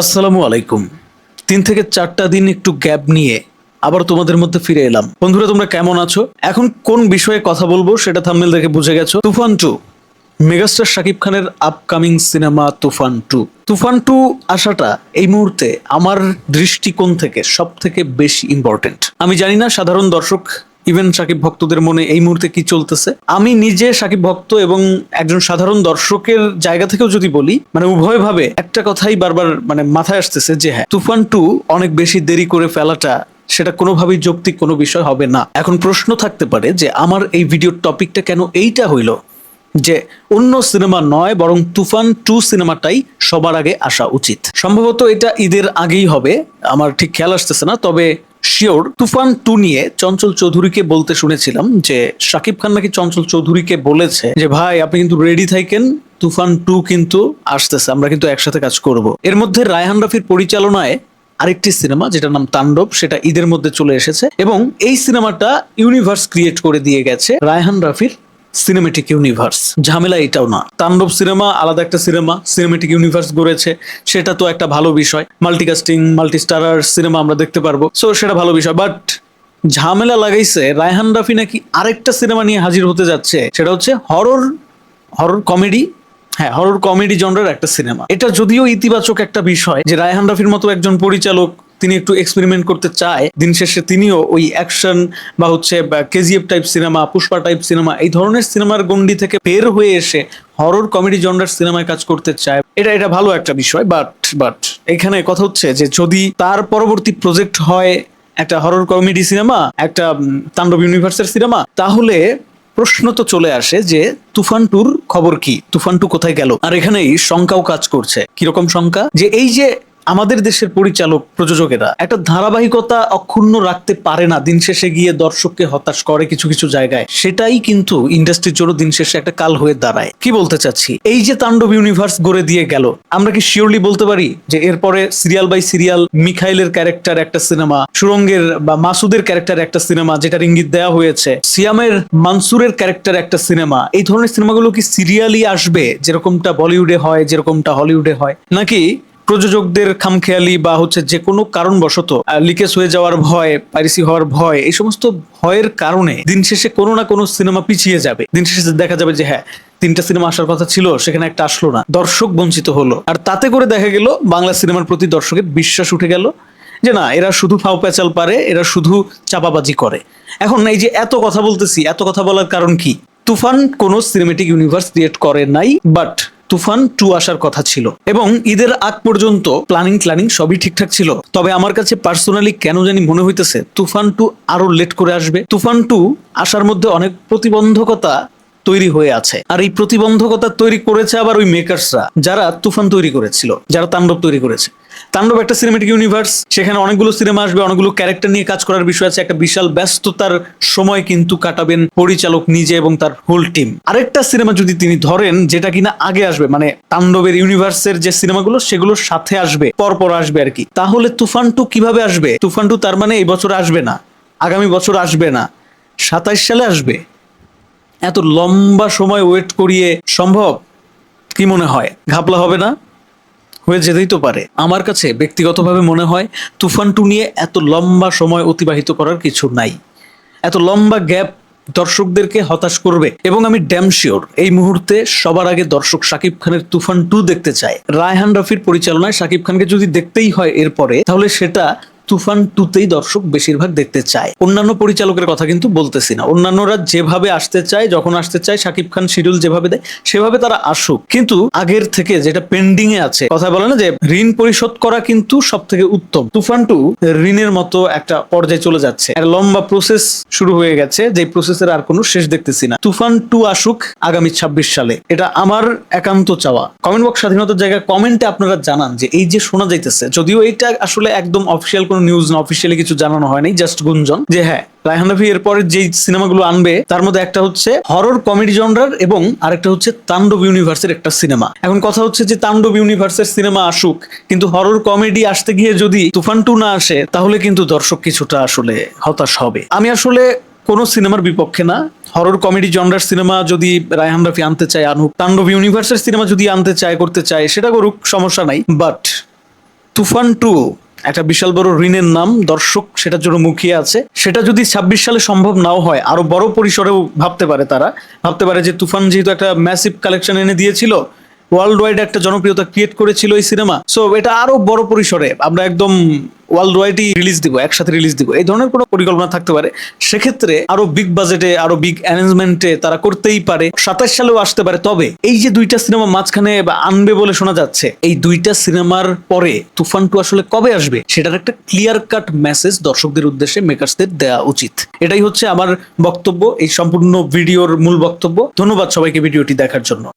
আসসালামু আলাইকুম। তিন থেকে চারটা দিন একটু গ্যাপ নিয়ে আবার তোমাদের মধ্যে ফিরে এলাম। বন্ধুরা, তোমরা কেমন আছো? এখন কোন বিষয়ে কথা বলব সেটা থাম্বনেল দেখে বুঝে গেছো। তুফান টু, মেগাস্টার শাকিব খানের upcoming cinema Toofan two. Toofan two আসাটা এই মুহূর্তে আমার দৃষ্টিকোণ থেকে সব থেকে বেশি ইম্পর্টেন্ট আমি জানি না, সাধারণ দর্শক ইভেন সাকিব ভক্তদের মনে এই মুহূর্তে কি চলতেছে? আমি নিজে সাকিব ভক্ত এবং একজন সাধারণ দর্শকের জায়গা থেকেও যদি বলি মানে উভয়ভাবে একটা কথাই বারবার মানে মাথায় আসতেছে যে হ্যাঁ তুফান টু অনেক বেশি দেরি করে ফেলাটা সেটা কোনোভাবেই যৌক্তিক কোনো বিষয় হবে না। এখন প্রশ্ন থাকতে পারে যে আমার এই ভিডিওর টপিকটা কেন এইটা হইল? যে অন্য সিনেমা নয়, বরং তুফান টু সিনেমাটাই সবার আগে আসা উচিত। সম্ভবত এটা ঈদের আগেই হবে, আমার ঠিক খেয়াল আসতেছে না, তবে শিওর তুফান টু নিয়ে চঞ্চল চৌধুরীকে বলতে শুনেছিলাম যে শাকিব খান নাকি চঞ্চল চৌধুরীকে বলেছে যে, ভাই, আপনি কিন্তু রেডি থাকেন, তুফান টু কিন্তু আসতেছে, আমরা কিন্তু একসাথে কাজ করব। এর মধ্যে রায়হান রাফির পরিচালনায় আরেকটি সিনেমা, যেটার নাম তাণ্ডব, সেটা ঈদের মধ্যে চলে এসেছে এবং এই সিনেমাটা ইউনিভার্স ক্রিয়েট করে দিয়ে গেছে রায়হান রাফির সিনেমেটিক ইউনিভার্স ঝামেলা এটাও না। তাণ্ডব সিনেমা আলাদা একটা সিনেমা সিনেমেটিক ইউনিভার্স গড়েছে। সেটা তো একটা ভালো বিষয়। মাল্টিকাস্টিং মাল্টি স্টারার সিনেমা আমরা দেখতে পারব। সো সেটা ভালো বিষয়। বাট ঝামেলা লাগাইছে রায়হান রাফি নাকি আরেকটা সিনেমা নিয়ে হাজির হতে যাচ্ছে? সেটা হচ্ছে হরর হরর কমেডি হ্যাঁ হরর কমেডি জনরার একটা সিনেমা এটা যদিও ইতিবাচক একটা বিষয় যে রায়হান রাফির মতো একজন পরিচালক তিনি একটু এক্সপেরিমেন্ট করতে চায়, দিন শেষে তিনিও ওই অ্যাকশন বা হচ্ছে KGF type cinema Pushpa type cinema এই ধরনের সিনেমার গন্ডি থেকে বের হয়ে এসে হরর কমেডি জনরার সিনেমায় কাজ করতে চায়। এটা এটা ভালো একটা বিষয় বাট বাট এখানে কথা হচ্ছে যে যদি তার পরবর্তী প্রজেক্ট হয় একটা হরর কমেডি সিনেমা একটা তাণ্ডব ইউনিভার্সের সিনেমা তাহলে প্রশ্ন তো চলে আসে যে তুফান টুর খবর কি? তুফান টু কোথায় গেল? আর এখানেই শঙ্কাও কাজ করছে। কীরকম শঙ্কা? যে এই যে আমাদের দেশের পরিচালক প্রযোজকেরা একটা ধারাবাহিকতা অক্ষুণ্ণ রাখতে পারে না। দিন শেষে গিয়ে দর্শককে হতাশ করে কিছু কিছু জায়গায়। সেটাই কিন্তু ইন্ডাস্ট্রির জন্য দিন শেষে একটা কাল হয়ে দাঁড়ায়। কি বলতে চাচ্ছি? এই যে তাণ্ডব ইউনিভার্স গড়ে দিয়ে গেল, আমরা কি শিওরলি বলতে পারি যে এরপরে সিরিয়াল বাই সিরিয়াল মিখাইলের ক্যারেক্টার একটা সিনেমা সুরঙ্গের বা মাসুদের ক্যারেক্টার একটা সিনেমা যেটার ইঙ্গিত দেওয়া হয়েছে, সিয়ামের মানসুরের ক্যারেক্টার একটা সিনেমা এই ধরনের সিনেমাগুলো কি সিরিয়ালি আসবে, যেরকমটা বলিউডে হয়, যেরকমটা হলিউডে হয়? নাকি প্রযোজকদের খামখেয়ালি বা হচ্ছে যে কোনো কারণবশত লিকেজ হয়ে যাওয়ার ভয় পাইরেসি হওয়ার ভয়, এই সমস্ত ভয়ের কারণে দিন শেষে কোনো না কোনো সিনেমা পিছিয়ে যাবে। দিন শেষে দেখা যাবে যে হ্যাঁ তিনটা সিনেমা আসার কথা ছিল, সেখানে একটা আসলো না। দর্শক বঞ্চিত হলো। আর তাতে করে দেখা গেল, বাংলা সিনেমার প্রতি দর্শকের বিশ্বাস উঠে গেল যে, না, এরা শুধু ফাও প্যাচাল পারে, এরা শুধু চাপাবাজি করে। এখন এই যে এত কথা বলতেছি, এত কথা বলার কারণ কি? তুফান কোনো সিনেমেটিক ইউনিভার্স ক্রিয়েট করে নাই বাট তুফান টু আসার কথা ছিল। এবং ঈদের আগ পর্যন্ত প্ল্যানিং প্ল্যানিং সবই ঠিকঠাক ছিল। তবে আমার কাছে পার্সোনালি কেন জানি মনে হইতেছে, তুফান টু আরও লেট করে আসবে। তুফান টু আসার মধ্যে অনেক প্রতিবন্ধকতা তৈরি হয়ে আছে। আর এই প্রতিবন্ধকতা তৈরি করেছে আবার ওই মেকার্সরা যারা তুফান তৈরি করেছিল, যারা তাণ্ডব তৈরি করেছে। তাণ্ডব একটা সিনেমেটিক ইউনিভার্স সেখানে অনেকগুলো সিনেমা আসবে, অনেকগুলো ক্যারেক্টার নিয়ে কাজ করার বিষয় আছে, একটা বিশাল ব্যস্ততার সময় কিন্তু কাটাবেন পরিচালক নিজে এবং তার হোল টিম আরেকটা সিনেমা যদি তিনি ধরেন, যেটা কিনা আগে আসবে মানে তাণ্ডবের ইউনিভার্সের যে সিনেমাগুলো সেগুলোর সাথে আসবে, পরপর আসবে আর কি। তাহলে তুফান টু কীভাবে আসবে? তুফান টু তার মানে এই বছর আসবে না, আগামী বছর আসবে না, সাতাইশ সালে আসবে। এত লম্বা সময় ওয়েট করিয়ে সম্ভব? কি মনে হয়? ঘাপলা হবে না? হয়ে যেতেই তো পারে। আমার কাছে ব্যক্তিগতভাবে মনে হয় তুফান টু নিয়ে এত লম্বা সময় অতিবাহিত করার কিছু নাই। এত লম্বা গ্যাপ দর্শকদেরকে হতাশ করবে। এবং আমি ড্যাম শিওর এই মুহূর্তে সবার আগে দর্শক শাকিব খানের তুফান টু দেখতে চায়। রায়হান রফির পরিচালনায় শাকিব খানকে যদি দেখতেই হয় এরপরে, তাহলে সেটা তুফান টুতেই দর্শক বেশিরভাগ দেখতে চায়। অন্যান্য পরিচালকের কথা কিন্তু বলতেছি না। অন্যান্যরা যেভাবে আসতে চায়, যখন আসতে চায়, শাকিব খান শিডিউল যেভাবে দেয়, সেভাবে তারা আসুক। কিন্তু আগের থেকে যেটা পেন্ডিং এ আছে, কথা বলে না যে, ঋণ পরিশোধ করা কিন্তু সব থেকে উত্তম। তুফান টু ঋণের মতো একটা পর্যায়ে চলে যাচ্ছে। একটা লম্বা প্রসেস শুরু হয়ে গেছে যে প্রসেসের আর কোনো শেষ দেখতেছি না। তুফান টু আসুক আগামী ছাব্বিশ সালে। এটা আমার একান্ত চাওয়া। কমেন্ট বক্স স্বাধীনতার জায়গায় কমেন্টে আপনারা জানান যে, এই যে শোনা যাইতেছে, যদিও এটা আসলে একদম অফিসিয়াল কোনো নিউজ না অফিসিয়ালি কিছু জানানো হয়নি জাস্ট গুঞ্জন। যে হ্যাঁ রায়হান রাফি এরপরে যেই সিনেমাগুলো আনবে, তার মধ্যে একটা হচ্ছে হরর কমেডি জনরার এবং আরেকটা হচ্ছে তাণ্ডব ইউনিভার্সের একটা সিনেমা এখন কথা হচ্ছে যে তাণ্ডব ইউনিভার্সের সিনেমা আসুক, কিন্তু হরর কমেডি আসতে গিয়ে যদি তুফান টু না আসে, তাহলে কিন্তু দর্শক কিছুটা আসলে হতাশ হবে। আমি আসলে কোনো সিনেমার বিপক্ষে না। হরর কমেডি জনরার সিনেমা যদি রায়হান রাফি আনতে চায়, আনুক। তাণ্ডব ইউনিভার্সের সিনেমা যদি আনতে চায়, করতে চায়, সেটা করুক, সমস্যা নাই। বাট তুফান টু একটা বিশাল বড় ঋণের নাম, দর্শক সেটার জন্য মুখিয়ে আছে। সেটা যদি ছাব্বিশ সালে সম্ভব নাও হয়, আরও বড় পরিসরেও ভাবতে পারে তারা। ভাবতে পারে যে তুফান যেহেতু একটা ম্যাসিভ কালেকশন এনে দিয়েছিল ওয়ার্ল্ড ওয়াইড একটা জনপ্রিয়তা ক্রিয়েট করেছিল এই সিনেমা সো এটা আরও বড় পরিসরে আমরা একদম ওয়ার্ল্ড ওয়াইডই রিলিজ দিব, একসাথে রিলিজ দিব। এই ধরনের কোনো পরিকল্পনা থাকতে পারে। সেক্ষেত্রে আরও বিগ বাজেটে আরও বিগ অ্যারেঞ্জমেন্টে তারা করতেই পারে। সাতাশ সালেও আসতে পারে। তবে এই যে দুইটা সিনেমা মাঝখানে আনবে বলে শোনা যাচ্ছে, এই দুইটা সিনেমার পরে তুফান টু আসলে কবে আসবে, সেটার একটা ক্লিয়ার কাট মেসেজ দর্শকদের উদ্দেশ্যে মেকার্সদের দেওয়া উচিত। এটাই হচ্ছে আমার বক্তব্য, এই সম্পূর্ণ ভিডিওর মূল বক্তব্য। ধন্যবাদ সবাইকে ভিডিওটি দেখার জন্য।